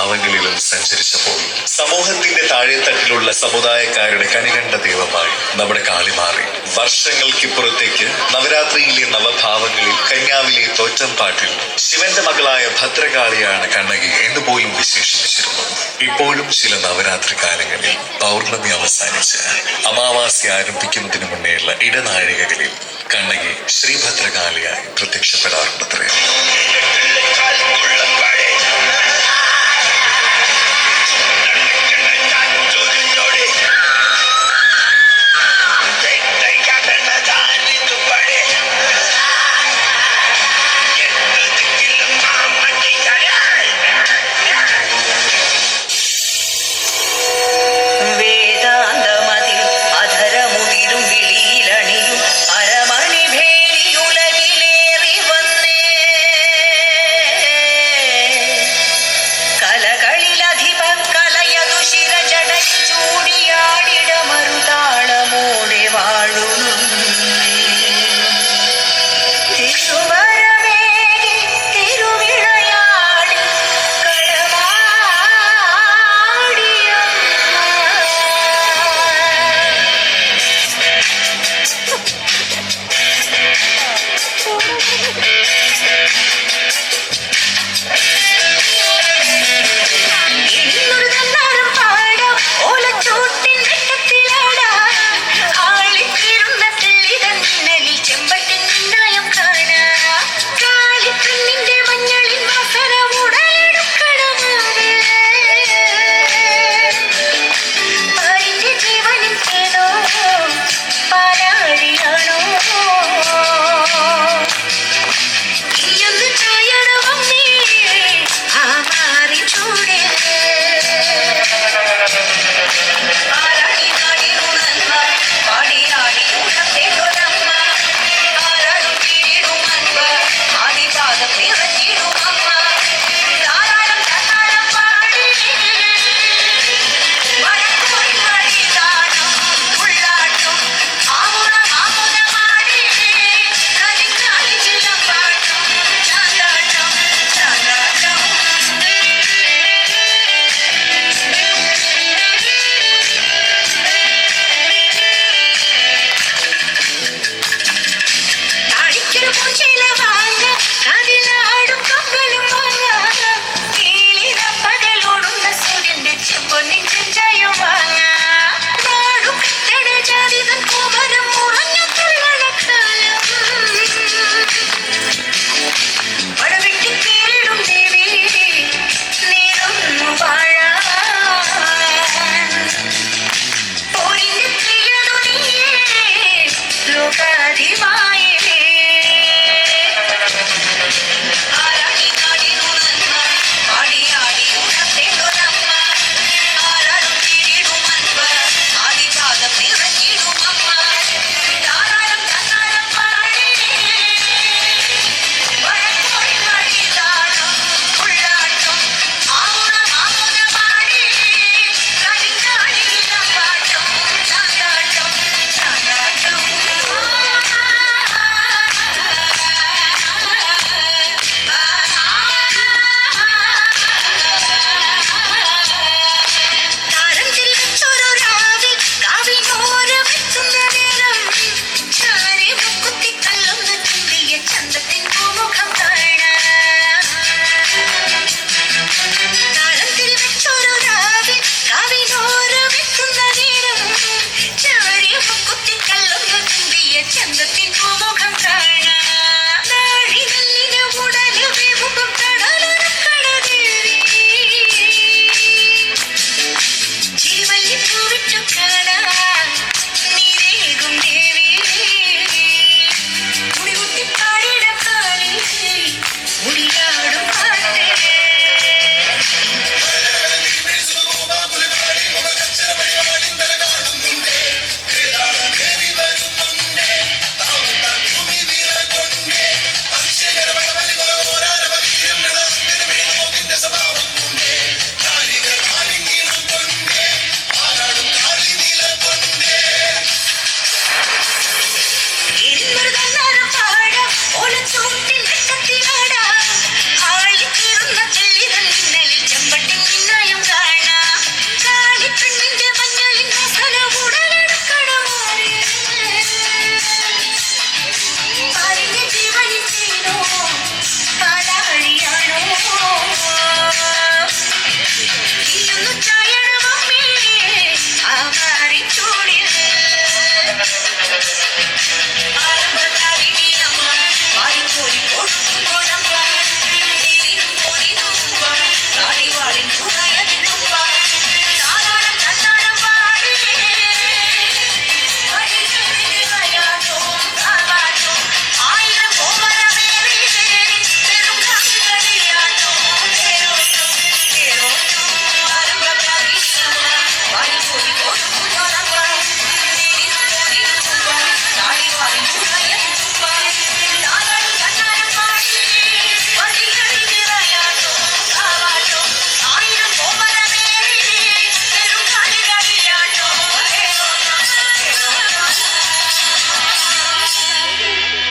ഭാവങ്ങളിലും സഞ്ചരിച്ചപ്പോൾ സമൂഹത്തിന്റെ താഴെത്തട്ടിലുള്ള സമുദായക്കാരുടെ കണികണ്ട ദൈവമായി നമ്മുടെ കാളി മാറി. വർഷങ്ങൾക്കിപ്പുറത്തേക്ക് നവരാത്രിയിലെ നവഭാവങ്ങളിൽ കന്യാവിലെ തോറ്റം പാട്ടിൽ ശിവന്റെ മകളായ ഭദ്രകാളിയാണ് കണ്ണകി എന്ന് പോലും വിശേഷിപ്പിച്ചിരുന്നു. ഇപ്പോഴും ചില നവരാത്രി കാലങ്ങളിൽ പൗർണമി അവസാനിച്ച് അമാവാസി ആരംഭിക്കുന്നതിന് മുന്നേയുള്ള ഇടനാഴികകളിൽ കണ്ണകി ശ്രീഭദ്രകാളിയായി പ്രത്യക്ഷപ്പെടാറുണ്ടത്രേ.